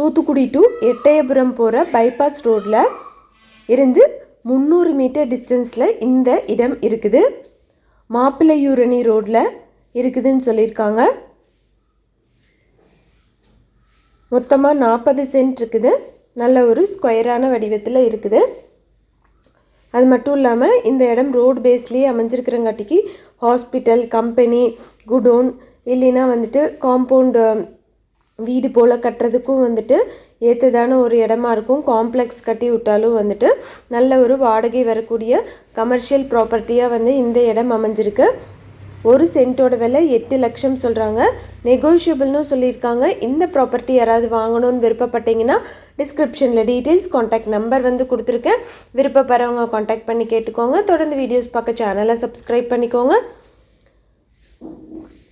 Thoothukudi to Ettayapuram போகிற bypass ரோட்டில் இருந்து முந்நூறு மீட்டர் டிஸ்டன்ஸில் இந்த இடம் இருக்குது. மாப்பிள்ளையூரணி ரோட்டில் இருக்குதுன்னு சொல்லியிருக்காங்க. மொத்தமாக நாற்பது சென்ட் இருக்குது. நல்ல ஒரு ஸ்கொயரான வடிவத்தில் இருக்குது. அது மட்டும் இல்லாமல் இந்த இடம் ரோடு பேஸ்லேயே அமைஞ்சிருக்கிறங்காட்டிக்கு ஹாஸ்பிட்டல் கம்பெனி குடோன் இல்லைன்னா வந்துட்டு காம்பவுண்டு வீடு போல் கட்டுறதுக்கும் வந்துட்டு ஏற்றதான ஒரு இடமா இருக்கும். காம்ப்ளெக்ஸ் கட்டி விட்டாலும் வந்துட்டு நல்ல ஒரு வாடகை வரக்கூடிய கமர்ஷியல் ப்ராப்பர்ட்டியாக வந்து இந்த இடம் அமைஞ்சிருக்கு. ஒரு சென்ட்டோட விலை எட்டு லட்சம் சொல்கிறாங்க நெகோஷியபிள்னு சொல்லியிருக்காங்க. இந்த ப்ராப்பர்ட்டி யாராவது வாங்கணும்னு விருப்பப்பட்டீங்கன்னா டிஸ்கிரிப்ஷனில் டீட்டெயில்ஸ் காண்டாக்ட் நம்பர் வந்து கொடுத்துருக்கேன். விருப்பப்படுறவங்க காண்டாக்ட் பண்ணி கேட்டுக்கோங்க. தொடர்ந்து வீடியோஸ் பார்க்க சேனலை சப்ஸ்கிரைப் பண்ணிக்கோங்க.